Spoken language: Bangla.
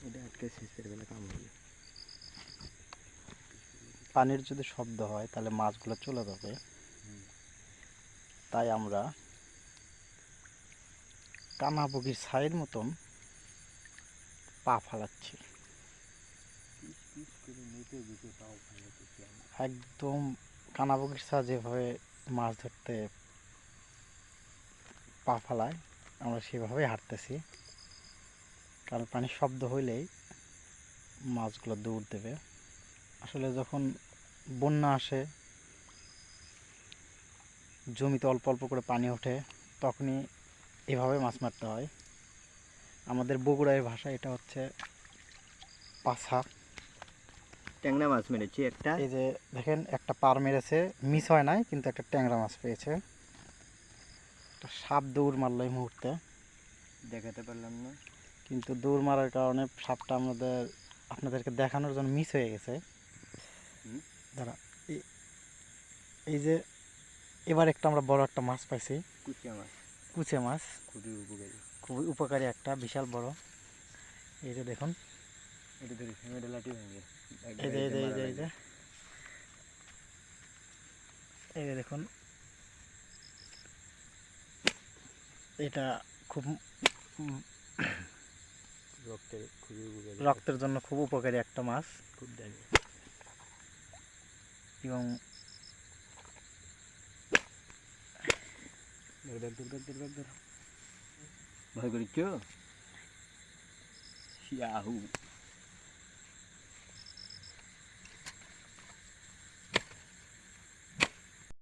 আজকে শেষের বেলা কাম হবে পানির যদি শব্দ হয় তাহলে মাছগুলো চলে যাবে। তাই আমরা কানাবগির ছাইয়ের মতন পা ফালাচ্ছি। একদম কানাবগির ছা যেভাবে মাছ ধরতে পা ফালায় আমরা সেভাবেই হাঁটতেছি। কারণ পানির শব্দ হইলেই মাছগুলো দৌড় দেবে। আসলে যখন বন্যা আসে জমিতে অল্প অল্প করে পানি ওঠে তখনই এভাবে মাছ মারতে হয়। আমাদের বগুড়ায় ভাষা এটা হচ্ছে পাছা। ট্যাংরা মাছ মেরেছি একটা। এই যে দেখেন একটা পার মেরেছে মিস হয় নাই কিন্তু একটা ট্যাংরা মাছ পেয়েছে। একটা সাপ দৌড় মারলো এই মুহূর্তে। দেখাতে পারলাম না। কিন্তু দৌড় মারার কারণে সাপটা আমাদের আপনাদেরকে দেখানোর জন্য মিস হয়ে গেছে। দাঁড়া এই- যে এবার একটা আমরা বড় একটা মাছ পাইছি। কুচিয়া মাছ। কুচে মাছ। খুবই উপকারী। খুবই উপকারী একটা বিশাল বড়। এই যে দেখুন। এই যে এই যে এই যে এই যে। এই যে দেখুন। এটা খুব রক্তের খুবই উপকারী। রক্তের জন্য খুব উপকারী একটা মাছ। খুব দামি। এবং ভয় করিচ্ছ? ইয়াহু